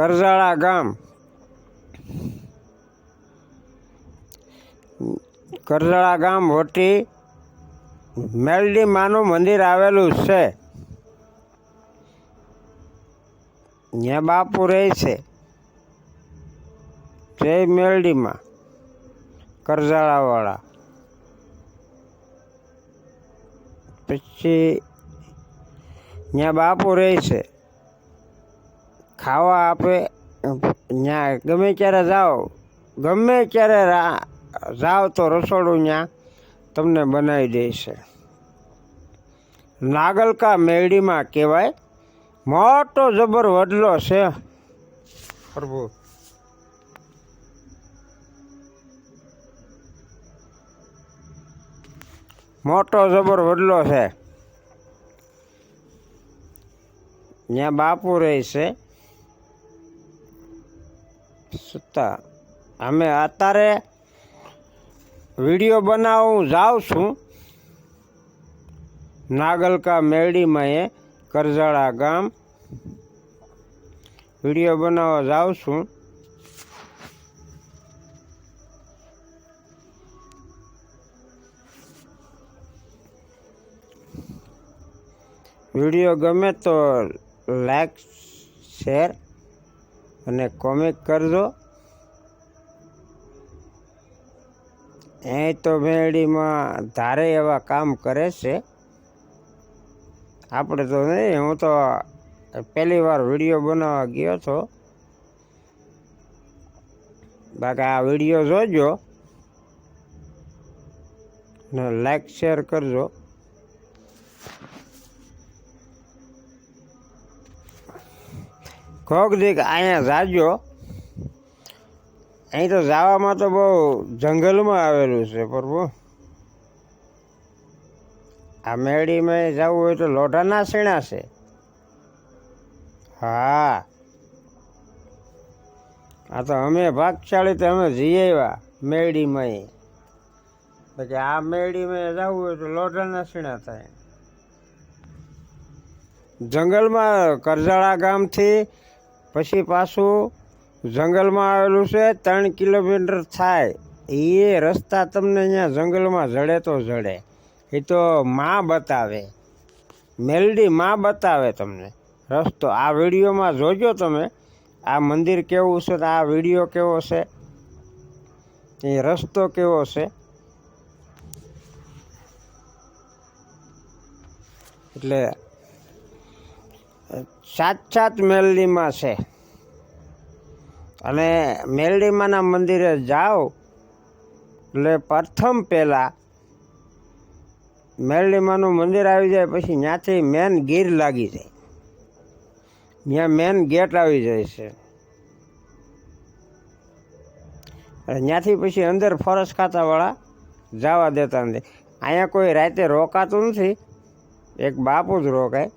કરજાળા ગામ. કરજાળા ગામ વટી મેલડી માનું મંદિર આવેલું છે. ત્યાં બાપુ રહે છે. જય મેલડીમાં, કરજાળાવાળા. પછી ત્યાં બાપુ રહે છે. ખાવા આપે ત્યાં ગમે ત્યારે જાઓ, ગમે ત્યારે જાઓ તો રસોડું ત્યાં તમને બનાવી દે છે નાગલકા મેળીમાં કહેવાય, મોટો જબર વડલો છે. પ્રભુ. મોટો જબર વડલો છે. ત્યાં બાપુ રહે છે. સુતા અમે અત્યારે વીડિયો બનાવું જાઉં છું. નાગલકા મેળીમાં એ કરજાળા ગામ. વીડિયો બનાવવા જાઉં છું. વીડિયો ગમે તો લાઈક, શેર અને કોમેન્ટ કરજો. એ તો મેળીમાં ધારે એવા કામ કરે છે. આપણે તો નહીં, હું તો પહેલી વાર વીડિયો બનાવવા ગયો હતો. બાકી આ વીડિયો જોજો ને લાઈક શેર કરજો. કોક દીક અહીંયા જાજો. અહીં તો જવામાં તો બહુ જંગલમાં આવેલું છે, પ્રભુ. આ મેળીમાં જવું હોય તો લોઢાના સીણા છે. હા. આ તો અમે ભાગશાળી તો અમે જઈ આવ્યા મેળીમાં. પછી આ મેળીમાં જવું હોય તો લોઢાના સીણા થાય. જંગલમાં કરજાળા ગામથી પછી પાછું જંગલમાં આવેલું છે, ત્રણ કિલોમીટર થાય. એ રસ્તા તમને અહીંયા જંગલમાં જડે તો જડે. એ તો માં બતાવે. મેલડી માં બતાવે તમને. રસ્તો, આ વિડીયોમાં જોજો તમે. આ મંદિર કેવું છે તો આ વીડિયો કેવો છે? એ રસ્તો કેવો છે? એટલે સાત સાત મેલડીમાં છે. અને મેલડીમાના મંદિરે જાઓ. એટલે પ્રથમ પહેલાં મેલડીમાનું મંદિર આવી જાય, પછી ત્યાંથી મેન ગીર લાગી જાય. ત્યાં મેન ગેટ આવી જાય છે. ત્યાંથી પછી અંદર ફરસ ખાતાવાળા જવા દેતા નથી. અહીંયા કોઈ રાતે રોકાતું નથી. એક બાપુ જ રોકાય.